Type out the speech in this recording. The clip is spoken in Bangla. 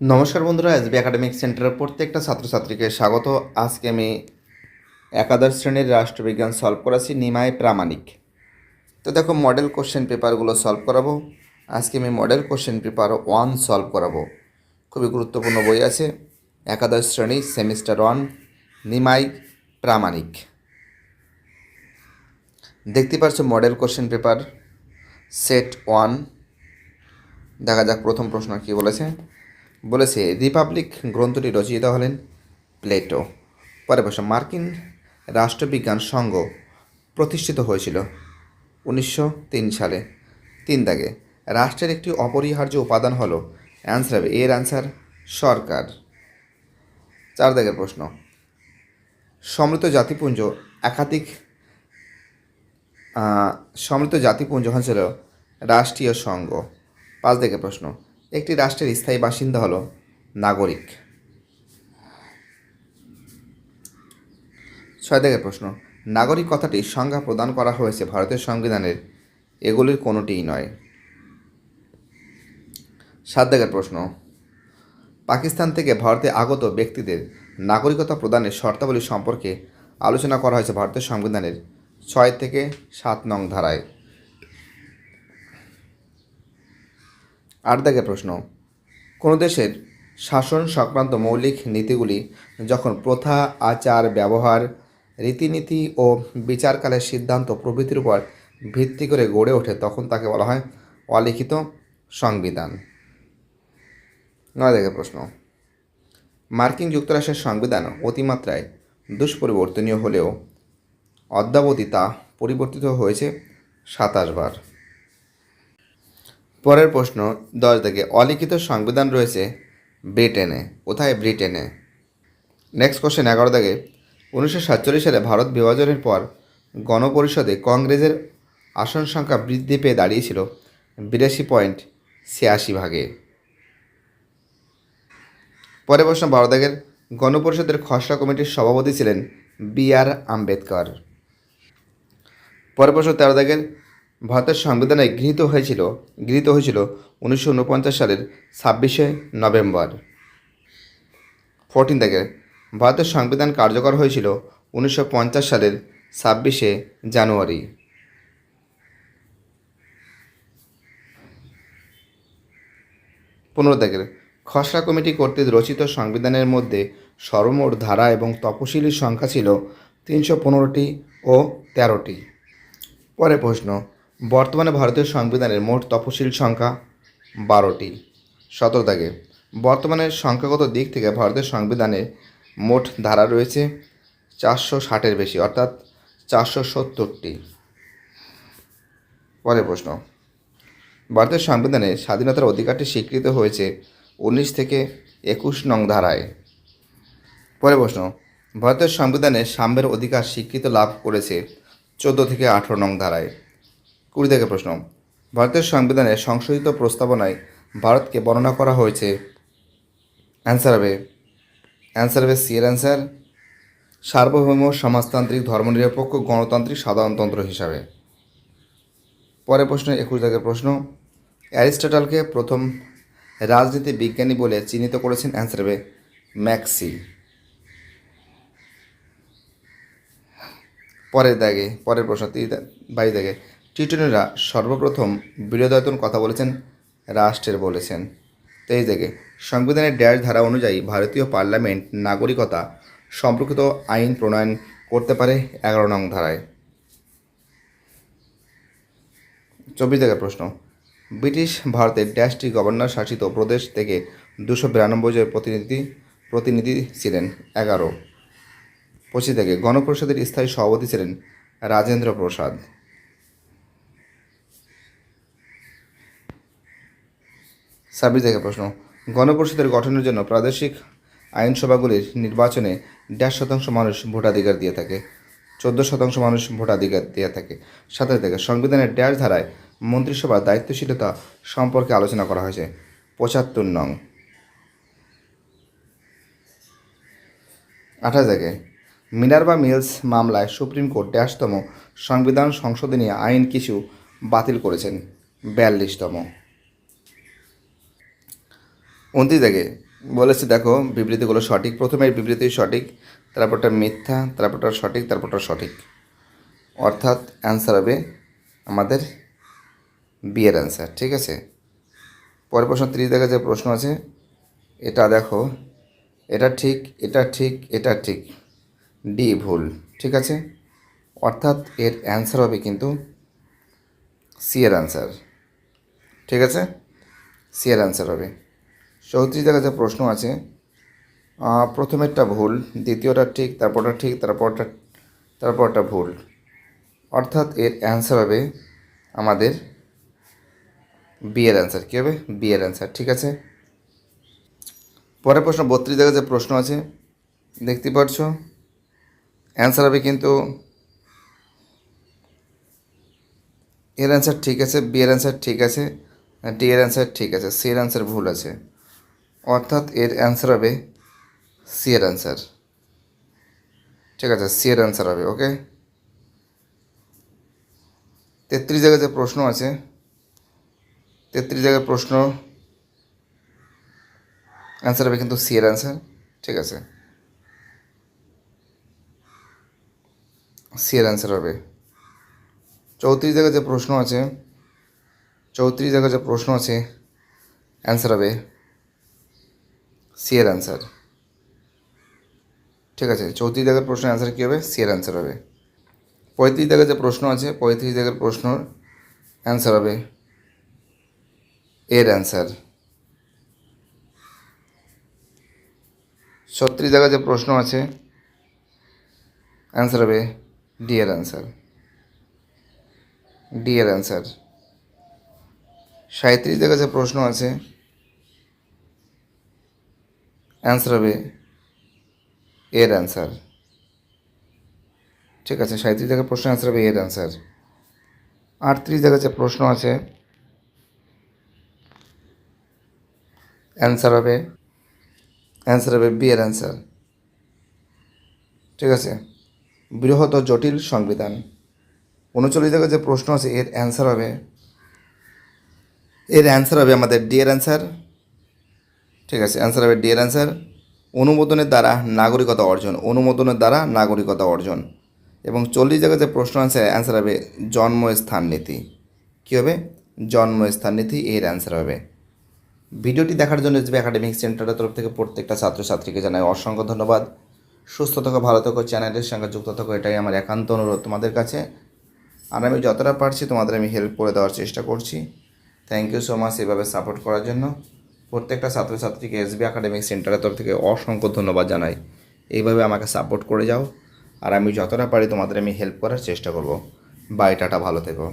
নমস্কার বন্ধুরা এসবি একাডেমিক সেন্টারের প্রত্যেকটা ছাত্রছাত্রীকে স্বাগত। আজকে আমি একাদশ শ্রেণির রাষ্ট্রবিজ্ঞান সলভ করাছি নিমায় প্রামাণিক। তো দেখো মডেল কোশ্চেন পেপারগুলো সলভ করাবো। আজকে আমি model question paper one solve করাবো। খুবই গুরুত্বপূর্ণ বই আছে। একাদশ শ্রেণি সেমিস্টার ওয়ান নিমাই প্রামাণিক। দেখতে পাচ্ছ model question paper set one দেখা যাক প্রথম প্রশ্ন কী বলেছে। বলেছে, রিপাবলিক গ্রন্থটি রচিত হলেন প্লেটো। পরে প্রশ্ন, মার্কিন রাষ্ট্রবিজ্ঞান সংঘ প্রতিষ্ঠিত হয়েছিল উনিশশো তিন সালে। তিন দাগে, রাষ্ট্রের একটি অপরিহার্য উপাদান হলো অ্যান্সার হবে, এর অ্যান্সার সরকার। চার দাগের প্রশ্ন, সমৃদ্ধ জাতিপুঞ্জ একাধিক সমৃদ্ধ জাতিপুঞ্জ হয়েছিল রাষ্ট্রীয় সংঘ। পাঁচ দিকে প্রশ্ন একটি রাষ্ট্রের স্থায়ী বাসিন্দা হলো নাগরিক। ছয় দিকে প্রশ্ন, নাগরিক কথাটি সংজ্ঞা প্রদান করা হয়েছে ভারতের সংবিধানের, এগুলির কোনোটিই নয়। সাত দিকের প্রশ্ন, পাকিস্তান থেকে ভারতে আগত ব্যক্তিদের নাগরিকতা প্রদানের শর্তাবলী সম্পর্কে আলোচনা করা হয়েছে ভারতের সংবিধানের ছয় থেকে সাত নং ধারায়। আট দাগে প্রশ্ন, কোনো দেশের শাসন সংক্রান্ত মৌলিক নীতিগুলি যখন প্রথা, আচার, ব্যবহার, রীতিনীতি ও বিচারকালের সিদ্ধান্ত প্রভৃতির উপর ভিত্তি করে গড়ে ওঠে, তখন তাকে বলা হয় অলিখিত সংবিধান। নয় দেখে প্রশ্ন, মার্কিন যুক্তরাষ্ট্রের সংবিধান অতিমাত্রায় দুষ্পরিবর্তনীয় হলেও অদ্যাবধি তা পরিবর্তিত হয়েছে সাতাশ বার। পরের প্রশ্ন, দশ থেকে অলিখিত সংবিধান রয়েছে ব্রিটেনে। কোথায় ব্রিটেনে? নেক্সট কোশ্চেন এগারো দাগে উনিশশো সাতচল্লিশ সালে ভারত বিভাজনের পর গণপরিষদে কংগ্রেসের আসন সংখ্যা বৃদ্ধি পেয়ে দাঁড়িয়েছিল বিরাশি পয়েন্ট ছিয়াশি ভাগে। পরের প্রশ্ন, বারো দাগের গণপরিষদের খসড়া কমিটির সভাপতি ছিলেন বি আর আম্বেদকর। পরের প্রশ্ন, তেরো দাগের ভারতের সংবিধানে গৃহীত হয়েছিল গৃহীত হয়েছিল উনিশশো উনপঞ্চাশ সালের ছাব্বিশে নভেম্বর। ফোরটিন থেকে, ভারতের সংবিধান কার্যকর হয়েছিল উনিশশো পঞ্চাশ সালের ছাব্বিশে জানুয়ারি। পনেরো থেকে, খসড়া কমিটি কর্তৃক রচিত সংবিধানের মধ্যে সর্বমোট ধারা এবং তপশিলির সংখ্যা ছিল তিনশো পনেরোটি ও তেরোটি। পরে প্রশ্ন বর্তমানে ভারতীয় সংবিধানের মোট তফসিল সংখ্যা বারোটি। সতেরো বর্তমানে সংখ্যাগত দিক থেকে ভারতের সংবিধানে মোট ধারা রয়েছে চারশো ষাটের বেশি, অর্থাৎ চারশো সত্তরটি। পরের প্রশ্ন ভারতের সংবিধানে স্বাধীনতার অধিকারটি স্বীকৃত হয়েছে উনিশ থেকে একুশ নং ধারায়। পরের প্রশ্ন ভারতের সংবিধানে সাম্যের অধিকার স্বীকৃত লাভ করেছে চোদ্দ থেকে আঠেরো নং ধারায়। কুড়ি থেকে প্রশ্ন। ভারতের সংবিধানে সংশোধিত প্রস্তাবনায় ভারতকে বর্ণনা করা হয়েছে। অ্যান্সার হবে। অ্যান্সার হবে সি অ্যান্সার সার্বভৌম সমাজতান্ত্রিক ধর্মনিরপেক্ষ গণতান্ত্রিক সাধারণতন্ত্র হিসাবে। পরের প্রশ্ন, একুশ দাগের প্রশ্ন। অ্যারিস্টটলকে প্রথম রাজনীতি বিজ্ঞানী বলে চিহ্নিত করেছেন। অ্যান্সার হবে ম্যাক্সি। পরের দাগে, পরের প্রশ্ন বাইশ দাগে। টিউটনেরা সর্বপ্রথম বিরোধায়তন কথা বলেছেন, রাষ্ট্রের বলেছেন। তেইশ দাগে সংবিধানের ড্যাশ ধারা অনুযায়ী ভারতীয় পার্লামেন্ট নাগরিকতা সম্পর্কিত আইন প্রণয়ন করতে পারে এগারো নং ধারায়। চব্বিশ দাগের প্রশ্ন, ব্রিটিশ ভারতের ড্যাশটি গভর্নর শাসিত প্রদেশ থেকে দুশো বিরানব্বই জন প্রতিনিধি প্রতিনিধি ছিলেন, এগারো। পঁচিশ থেকে, গণপরিষদের স্থায়ী সভাপতি ছিলেন রাজেন্দ্র প্রসাদ। ছাব্বিশ থেকে প্রশ্ন, গণপরিষদের গঠনের জন্য প্রাদেশিক আইনসভাগুলির নির্বাচনে দেড় শতাংশ মানুষ ভোটাধিকার দিয়ে থাকে, চোদ্দ শতাংশ মানুষ ভোটাধিকার দিয়ে থাকে। সাতাশ থেকে, সংবিধানের ড্যাশ ধারায় মন্ত্রিসভার দায়িত্বশীলতা সম্পর্কে আলোচনা করা হয়েছে। পঁচাত্তর নং। আঠাশ থেকে মিনার্ভা মিলস মামলায় সুপ্রিম কোর্ট ড্যাশতম সংবিধান সংশোধনী আইন কিছু বাতিল করেছেন, বিয়াল্লিশতম। উনত্রিশ দেখে বলেছে, দেখো, বিবৃতিগুলো সঠিক। প্রথমে বিবৃতি সঠিক, তারপরটা মিথ্যা, তারপরটা সঠিক তারপরটা সঠিক। অর্থাৎ অ্যান্সার হবে আমাদের বিয়ের অ্যান্সার ঠিক আছে? পরের প্রশ্ন, ত্রিশ দেখা যে প্রশ্ন আছে, এটা দেখো, এটা ঠিক এটা ঠিক এটা ঠিক ডি ভুল, ঠিক আছে? অর্থাৎ এর অ্যান্সার হবে কিন্তু সি এর অ্যান্সার ঠিক আছে? সি এর অ্যান্সার হবে। চৌত্রিশ দেখা যে প্রশ্ন আছে প্রথমেরটা ভুল, দ্বিতীয়টা ঠিক, তারপরটা ঠিক, তারপরটা তারপরটা ভুল। অর্থাৎ এর অ্যান্সার হবে আমাদের বি এর অ্যান্সার কী হবে? বি এর অ্যান্সার ঠিক আছে? পরের প্রশ্ন, বত্রিশ জায়গায় যে প্রশ্ন আছে, দেখতে পাচ্ছ? অ্যান্সার হবে কিন্তু এর অ্যান্সার ঠিক আছে বি এর অ্যান্সার ঠিক আছে ডি এর অ্যান্সার ঠিক আছে সি এর অ্যান্সার ভুল আছে। অর্থাৎ এর অ্যান্সার হবে সি এর অ্যান্সার ঠিক আছে সি এর অ্যান্সার হবে ওকে তেত্রিশ জায়গায় যে প্রশ্ন আছে, তেত্রিশ জায়গায় প্রশ্ন অ্যান্সার হবে কিন্তু সি এর অ্যান্সার ঠিক আছে? সি এর অ্যান্সার হবে। চৌত্রিশ জায়গায় যে প্রশ্ন আছে, চৌত্রিশ জায়গায় যে প্রশ্ন আছে অ্যান্সার হবে সি এর অ্যান্সার ঠিক আছে, চৌত্রিশ জায়গার প্রশ্নের অ্যান্সার কী হবে? সি এর অ্যান্সার হবে। পঁয়ত্রিশ জায়গায় যে প্রশ্ন আছে, পঁয়ত্রিশ জায়গার প্রশ্নর অ্যান্সার হবে এর অ্যান্সার ছত্রিশ জায়গায় যে প্রশ্ন আছে অ্যান্সার হবে ডি এর অ্যান্সার ডি এর অ্যান্সার সাঁত্রিশ জায়গায় যে প্রশ্ন আছে অ্যান্সার হবে এর অ্যান্সার ঠিক আছে সাঁত্রিশ জায়গায় প্রশ্ন অ্যান্সার হবে এর অ্যান্সার আটত্রিশ জায়গায় যে প্রশ্ন আছে অ্যান্সার হবে অ্যান্সার হবে বি এর অ্যান্সার ঠিক আছে, বৃহৎ ও জটিল সংবিধান। উনচল্লিশ জায়গায় যে প্রশ্ন আছে, এর অ্যান্সার হবে, এর অ্যান্সার হবে আমাদের ডি এর অ্যান্সার ঠিক আছে অ্যান্সার হবে ডি এর অ্যান্সার অনুমোদনের দ্বারা নাগরিকতা অর্জন, অনুমোদনের দ্বারা নাগরিকতা অর্জন। এবং চল্লিশ জায়গায় যে প্রশ্ন আছে অ্যান্সার হবে জন্মস্থান নীতি। কী হবে? জন্মস্থান নীতি, এর অ্যান্সার হবে। ভিডিওটি দেখার জন্য এসবি একাডেমিক সেন্টারের তরফ থেকে প্রত্যেকটা ছাত্রছাত্রীকে জানাই অসংখ্য ধন্যবাদ। সুস্থ থাকো, ভালো থাকো, চ্যানেলের সঙ্গে যুক্ত থাকো, এটাই আমার একান্ত অনুরোধ তোমাদের কাছে। আর আমি যতটা পারছি তোমাদের আমি হেল্প করে দেওয়ার চেষ্টা করছি। থ্যাংক ইউ সো মাচ এভাবে সাপোর্ট করার জন্য। প্রত্যেকটা ছাত্রছাত্রীকে এসবি একাডেমিক সেন্টারের তরফ থেকে অসংখ্য ধন্যবাদ জানাই। এইভাবে আমাকে সাপোর্ট করে যাও। আর আমি যতটা পারি তোমাদের আমি হেল্প করার চেষ্টা করব। বাই টাটা ভালো থেকো।